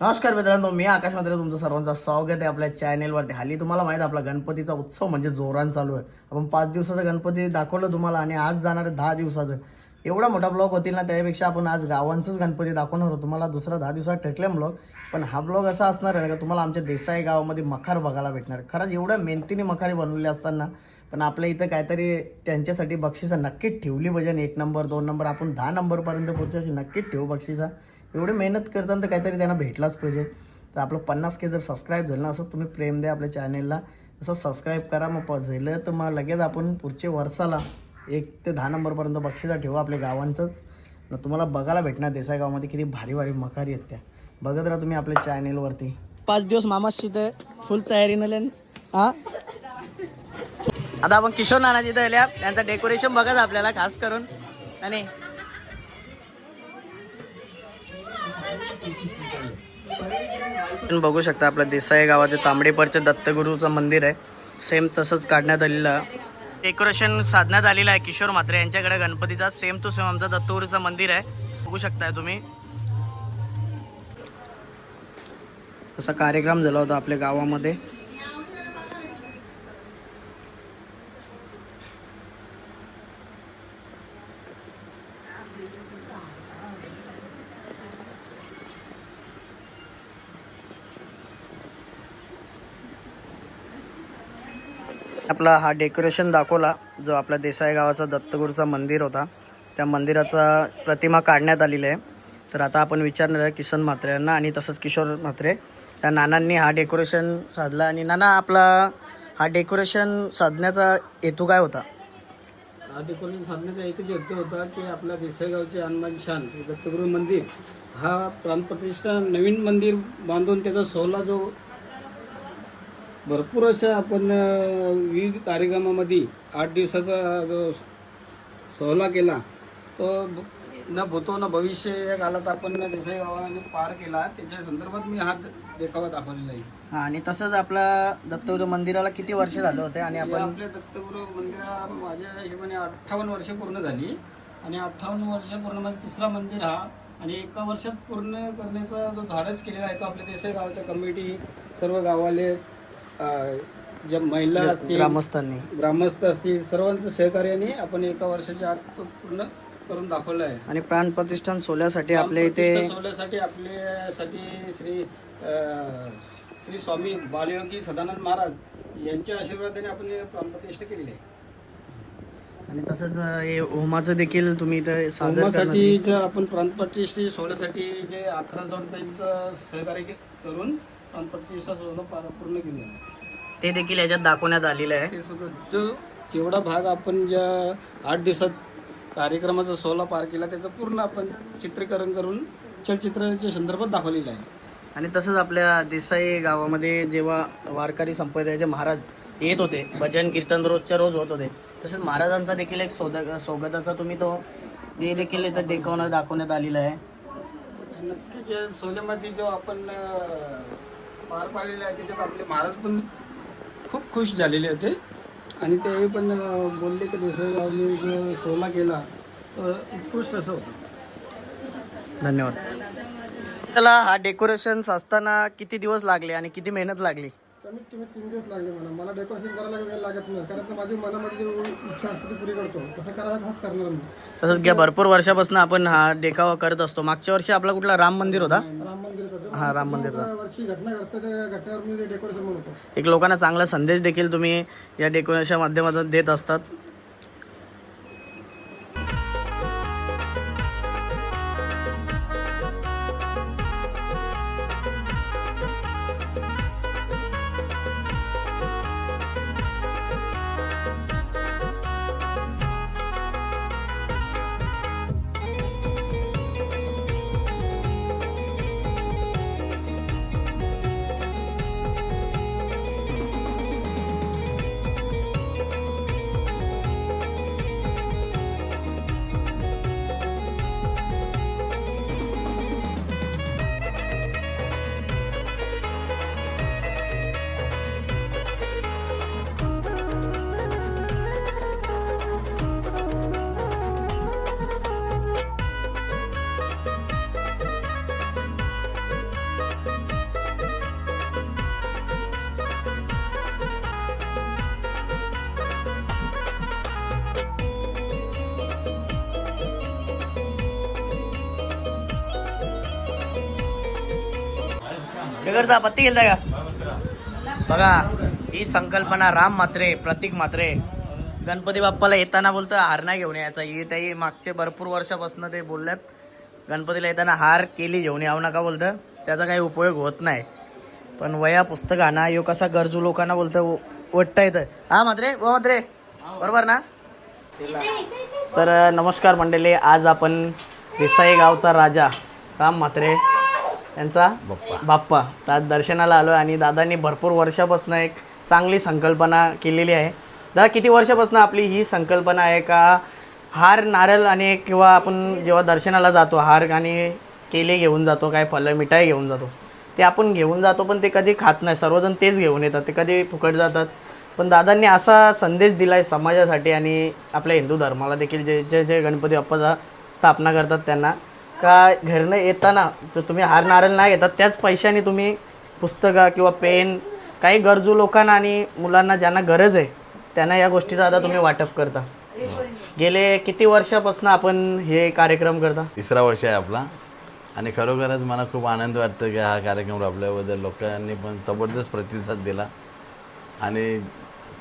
नमस्कार मित्रांनो मी आकाश मात्र तुमचं सर्वांचं स्वागत आहे आपल्या चॅनेलवरती हल्ली तुम्हाला माहीत आहे आपला गणपतीचा उत्सव म्हणजे जोरान चालू आहे. आपण पाच दिवसाचं गणपती दाखवलं तुम्हाला आणि आज जाणार आहे दहा दिवसाचं. एवढा मोठा ब्लॉग होतील ना त्यापेक्षा आपण आज गावांचंच गणपती दाखवणार आहोत. तुम्हाला दुसरा दहा दिवसात ठेकले ब्लॉग पण हा ब्लॉग असा असणार आहे ना का तुम्हाला आमच्या देसाई गावामध्ये मखार बघायला भेटणार. खरंच एवढ्या मेहनतीने मखारी बनवले असताना पण आपल्या इथं काहीतरी त्यांच्यासाठी बक्षिसं नक्कीच ठेवली पाहिजे. एक नंबर दोन नंबर आपण दहा नंबरपर्यंत पोहोचायची नक्कीच ठेवू बक्षिसा. एवढी मेहनत करताना तर काहीतरी त्यांना भेटलाच पाहिजे. तर आपलं पन्नास के जर सबस्क्राईब झालं ना असं तुम्ही प्रेम द्या आपल्या चॅनेलला असं सबस्क्राईब करा मग झालं तर मग लगेच आपण पुढच्या वर्षाला एक ते दहा नंबरपर्यंत बक्षिसा ठेवू आपल्या गावांचंच. न तुम्हाला बघायला भेटणार देसाई गावामध्ये किती भारी भारी मकारी आहेत त्या. बघत राहा तुम्ही आपल्या चॅनेलवरती पाच दिवस मामाशी तर फुल तयारी नले हा? आता आपण किशोर नाना तिथं आल्या. त्यांचं डेकोरेशन बघत आपल्याला खास करून. आणि आपण बघू शकता आपल्या देसाई गावाचे तांबडेपरचे दत्तगुरूचं मंदिर आहे. सेम तसंच काढण्यात आलेलं डेकोरेशन साधण्यात आलेलं आहे किशोर म्हात्रे यांच्याकडे गणपतीचा. सेम टू सेम आमचा दत्तगुरूचं मंदिर आहे. बघू शकताय तुम्ही. असा कार्यक्रम झाला होता आपल्या गावामध्ये. आपला हा डेकोरेशन दाखवला जो आपला देसाई गावाचा दत्तगुरूचा मंदिर होता. त्या मंदिराचा प्रतिमा काढण्यात आलेली आहे. तर आता आपण विचारणार आहे किसन म्हात्रे यांना आणि तसंच किशोर म्हात्रे. त्या नानांनी हा डेकोरेशन साधला आणि नाना आपला हा डेकोरेशन साधण्याचा हेतू काय होता? हा डेकोरेशन साधण्याचा एकच हेतू होता की आपल्या देसाईगावचे हनुमान शान दत्तगुरू मंदिर हा प्राणप्रतिष्ठा नवीन मंदिर बांधून त्याचा सोहळा जो भरपूर अशा आपण विविध कार्यक्रमामध्ये आठ दिवसाचा जो सोहळा केला तो न भूतो न भविष्य या काळात आपण देसाई गावाने पार केला. त्याच्या संदर्भात मी हा द- देखावा दाखवलेला आहे. हा आणि तसंच आपला दत्तगुरू मंदिराला किती वर्ष झाले होते आणि आपण आपल्या दत्तगुरू मंदिरा माझ्या हिशोबाने अठ्ठावन्न वर्ष पूर्ण झाली आणि अठ्ठावन्न वर्ष पूर्ण म्हणजे तिसरा मंदिर हा आणि एका वर्षात पूर्ण करण्याचा जो धाडस केलेला आहे तो आपल्या देसाई गावाच्या कमिटी सर्व गावाले ज्या महिला असतील ग्रामस्थांनी. ग्रामस्थ असतील सर्वांचं सहकार्याने आपण एका वर्षाच्या आत पूर्ण करून दाखवलं आहे. आणि प्राण प्रतिष्ठान सोल्यासाठी आपल्या इथे सोहळ्यासाठी आपल्यासाठी श्री श्री स्वामी बालयोगी सदानंद महाराज यांच्या आशीर्वादाने आपण प्राणप्रतिष्ठा केलेली आहे. आणि तसंच हे होमाचं देखील तुम्ही इथे सादर जे आपण प्राणप्रतिष्ठा सोहळ्यासाठी जे अकरा जोडप्यांचं सहकार्य करून पार- पूर्ण आहे ते देखील याच्यात दाखवण्यात आलेलं आहे. ते सुद्धा जो जेवढा भाग आपण ज्या आठ दिवसात कार्यक्रमाचा सोहळा पार केला त्याचं पूर्ण आपण चित्रीकरण करून चलचित्राच्या संदर्भात दाखवलेलं आहे. आणि तसंच आपल्या देसाई गावामध्ये जेव्हा वारकरी संप्रदायाचे महाराज येत होते भजन कीर्तन रोजच्या रोज होत होते तसंच महाराजांचा देखील एक सोद सोगताचा तुम्ही तो हे देखील इथं देखवणं दाखवण्यात आलेलं आहे. नक्कीच या सोहळ्यामध्ये जो आपण पार पाडलेले आहे. त्याच्यात आपले महाराज पण खूप खुश झालेले होते. आणि ते पण बोलले की देसाईगावने जो सोला केला तर उत्कृष्ट असं होतं. धन्यवाद. त्याला हा डेकोरेशन्स असताना किती दिवस लागले आणि किती मेहनत लागली? कमीत कमी तीन दिवस लागले मला. मला डेकोरेशन करायला वेळ लागत नाही. कारण माझी मनामध्ये जी इच्छा असते ती पुरी करतो. तसं करायला हात करणार मी तसंच गेल्या भरपूर वर्षापासून आपण हा देखावा करत असतो. मागच्या वर्षी आपला कुठला राम मंदिर होता? राम मंदिर होतं. हा राम मंदिर त्या वर्षी घटना घडते त्या घटनेवर मी डेकोरेशन बनवतो. एक लोकांना चांगला संदेश देखील तुम्ही या डेकोरेशनच्या माध्यमातून देत असतात. हे करता पत्ती गेलता का बघा ही संकल्पना राम मात्रे प्रतीक मात्रे. गणपती बाप्पाला येताना बोलतं हार नाही घेऊन यायचा. ही त्याही मागचे भरपूर वर्षापासून ते बोलल्यात. गणपतीला येताना हार केली घेऊन यावं नका बोलतं. त्याचा काही उपयोग होत नाही. पण वया पुस्तक आणा यो कसा गरजू लोकांना बोलतं वट्टा येतं हा मात्रे व मात्रे. बरोबर ना? तर नमस्कार मंडळी आज आपण देसाई गावचा राजा राम म्हात्रे यांचा बाप्पा. तर आज दर्शनाला आलो आणि दादांनी भरपूर वर्षापासून एक चांगली संकल्पना केलेली आहे. दादा किती वर्षापासून आपली ही संकल्पना आहे का? हार नारळ आणि किंवा आपण जेव्हा दर्शनाला जातो हार आणि केले घेऊन जातो काय फलं मिठाई घेऊन जातो ते आपण घेऊन जातो पण ते कधी खात नाही. सर्वजण तेच घेऊन येतात ते कधी फुकट जातात. पण दादांनी असा संदेश दिला आहे समाजासाठी आणि आपल्या हिंदू धर्माला देखील जे जे जे गणपती बाप्पाचा स्थापना करतात त्यांना. का घरनं येताना तर तुम्ही हार नारळ नाही घेतात त्याच पैशाने तुम्ही पुस्तकं किंवा पेन काही गरजू लोकांना आणि मुलांना ज्यांना गरज आहे त्यांना या गोष्टीचा आता तुम्ही वाटप करता. गेले किती वर्षापासून आपण हे कार्यक्रम करता? तिसरा वर्ष आहे आपला. आणि खरोखरच मला खूप आनंद वाटतं की हा कार्यक्रम राबल्याबद्दल लोकांनी पण जबरदस्त प्रतिसाद दिला. आणि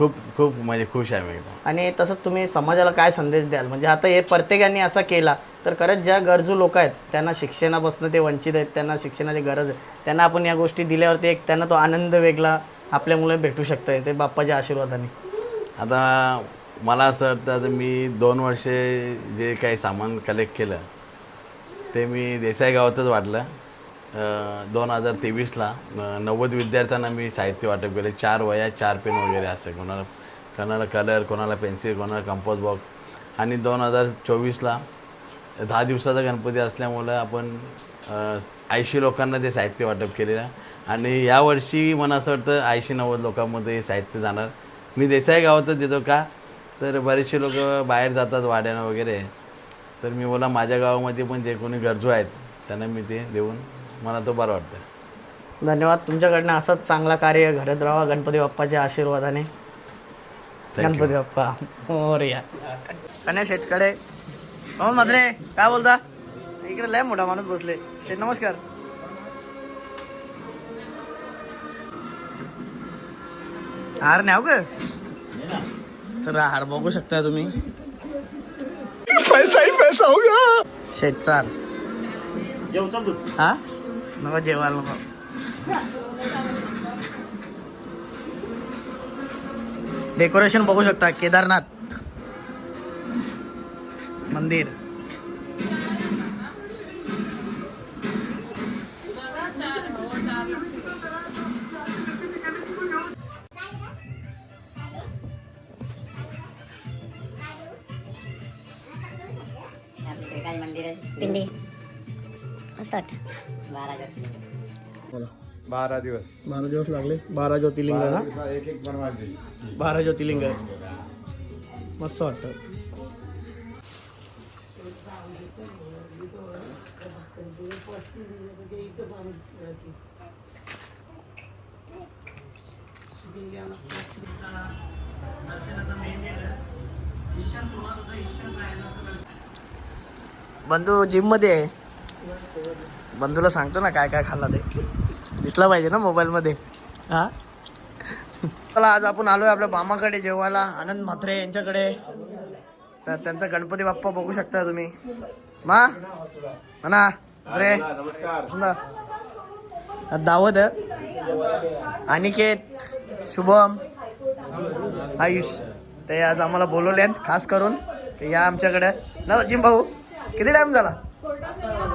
खूप खूप म्हणजे खुश आहे मी आणि तसंच तुम्ही समाजाला काय संदेश द्याल? म्हणजे आता हे प्रत्येकाने असा केला तर खरंच ज्या गरजू लोक आहेत त्यांना शिक्षणापासून ते वंचित आहेत त्यांना शिक्षणाची गरज आहे. त्यांना आपण या गोष्टी दिल्यावरती एक त्यांना तो आनंद वेगळा आपल्यामुळे भेटू शकतोय ते बाप्पाच्या आशीर्वादाने. आता मला असं वाटतं आता मी दोन वर्षे जे काही सामान कलेक्ट केलं ते मी देसाई गावातच वाटलं. दोन हजार तेवीसला नव्वद विद्यार्थ्यांना मी साहित्य वाटप केले. चार वया चार पेन वगैरे असं. कोणाला कोणाला कलर कोणाला पेन्सिल कोणाला कंपोज बॉक्स आणि दोन हजार चोवीसला दहा दिवसाचा गणपती असल्यामुळं आपण ऐंशी लोकांना ते साहित्य वाटप केलेलं. आणि यावर्षी मला असं वाटतं ऐंशी नव्वद लोकांमध्ये हे साहित्य जाणार. मी देसाई गावातच देतो का? तर बरेचसे लोक बाहेर जातात वाड्यानं वगैरे. तर मी बोला माझ्या गावामध्ये पण जे कोणी गरजू आहेत त्यांना मी ते देऊन मला तो बरं वाटतं. धन्यवाद. तुमच्याकडनं असंच चांगला कार्य घडत राहा गणपती बाप्पाच्या आशीर्वादाने. गणपती बाप्पा. मोरया कन्या शेटकडे. हो मधरे काय बोलता? इकडे लय मोठा माणूस बसले. शेठ नमस्कार. हार न्याव ग. तर हार बघू शकता तुम्ही. पैसा ही पैसा शेठ चार हा? नको जेवायला नको डेकोरेशन बघू शकता केदारनाथ मंदिर पिंडी वाटतं बारा दिवस. बारा दिवस लागले. बारा ज्योतिर्लिंग ना? एक एक बनवायचे बारा ज्योतिर्लिंग. मस्त वाटतं. बंधू जिममध्ये आहे. बंधूला सांगतो ना काय काय खाल्ला ते. दिसला पाहिजे ना मोबाईलमध्ये हा? चला आज आपण आलो आहे आपल्या मामाकडे जेवायला. आनंद म्हात्रे यांच्याकडे. तर त्यांचा गणपती बाप्पा बघू शकता तुम्ही. मा? ना रे नमस्कार दावत अनिकेत शुभम. आयुष. ते आज आम्हाला बोलवले खास करून. या आमच्याकडे. ना सचिन भाऊ किती टाइम झाला?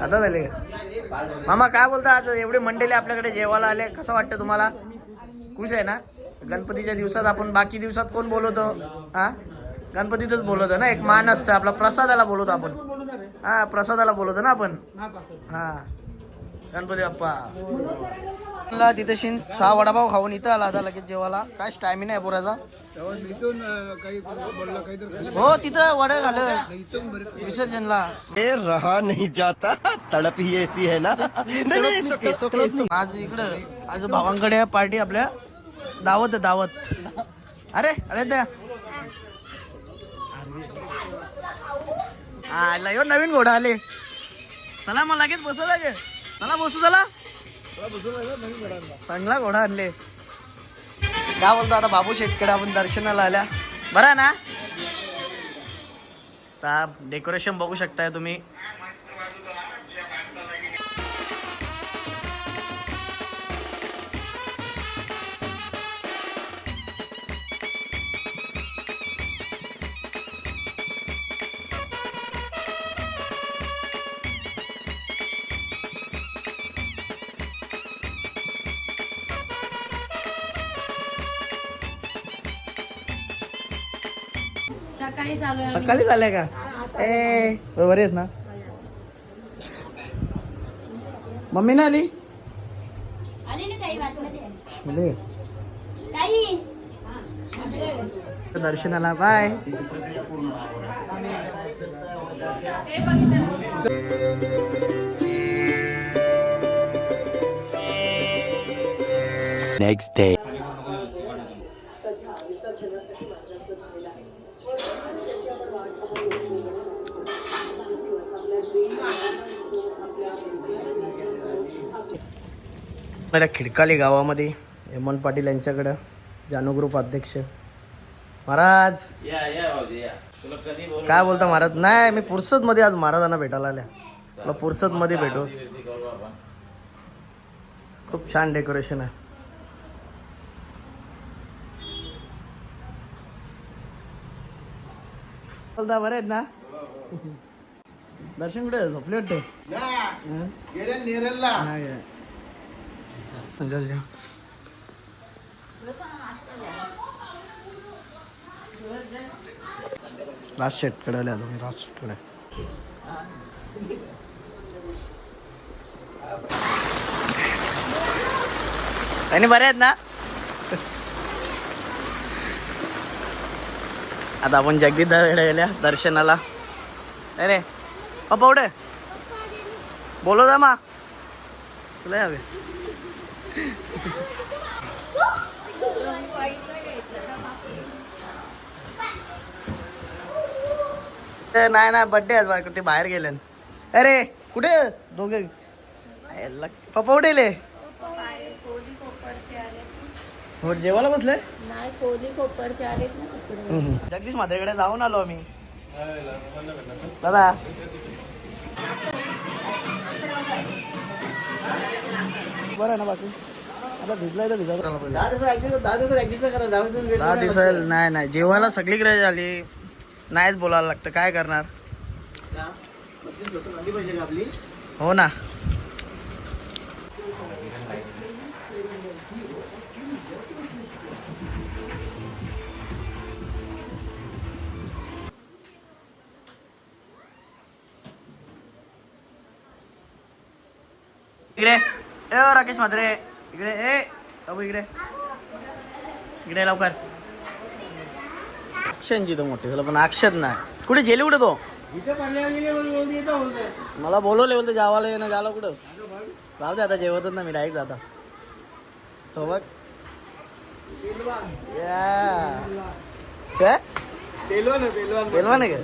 आता झाले. का मामा काय बोलता? आज एवढे मंडळी आपल्याकडे जेवायला आले. कसं वाटतं तुम्हाला? खुश आहे ना? गणपतीच्या दिवसात आपण बाकी दिवसात कोण बोलवतो? हा गणपतीतच बोलवतो ना? एक मान असतं. आपला प्रसादाला बोलवतो आपण. हा प्रसादाला बोलवतो ना आपण? हा. गणपती बाप्पा. मला तिथे शिन सहा वडापाव खाऊन इथं आला आता लगेच जेवायला. काय स्टॅमिना आहे पोराचा? काही बोलला काहीतरी हो तिथं वड झालं. विसर्जनला. रहा नहीं जाता. तड़प ही ऐसी है ना. नहीं, नहीं, नहीं, केसो, केसो। आज इकडं आज भावांकडे पार्टी आपल्या दावत आहे, दावत. अरे अरे द्या. हा ला- ह्यो नवीन घोडा आले. चला मग लगेच बसू लागे चला बसू चला. चांगला घोडा आणले. काय बोलतो आता बाबू शेटकडे आपण दर्शनाला आल्या? बरा ना? डेकोरेशन बघू शकताय तुम्ही. सकाळी झालंय का? ए बरे आहेस ना? मम्मी ना आली. दर्शनाला बाय. नेक्स्ट डे आपल्या खिडकाली गावामध्ये हेमंत पाटील यांच्याकडं जानू ग्रुप अध्यक्ष. महाराज! काय बोलता महाराज? नाही मी पुरसदमध्ये आज महाराजांना भेटायला आल्या. तुला पुरसदमध्ये भेटू. खूप छान डेकोरेशन आहे. बोलता बरे आहेत ना दर्शन कुठे आहे? झोपले वाटते? आहे. चल, चल. राज शेटकडे आले तुम्ही राज शेटकडे आणि बरे आहेत ना? आता आपण जगदीदाकडे गेल्या दर्शनाला. अरे पप्पा उठे. बोलो जा मा. तुला हवे नाही नाही बड्डे आज बायको ते बाहेर गेले. अरे कुठे? दोघे. ए, पप्पा उठेले हो जेवायला बसले? नाही जगदीश माझ्याकडे जाऊन आलो आम्ही. दादा बरं आहे ना बाकी? आता भिजलाय तर भिजा दहा दिवसाला नाही नाही जेवायला सगळीकडे झाली नाहीच बोलायला लागतं. काय करणार? हो ना. इकडे. ए राकेश म्हात्रे. इकडे ए बाबू इकडे. इकडे लवकर. अक्षयची तो मोठे झालं पण अक्षत नाही. कुठे जेली कुठे तो? मला बोलवले बोलते जावाला येणं झालं कुठं? जाऊ दे आता जेवतच ना मी डायरेक्ट जाता. तो बघ. या. काय? का?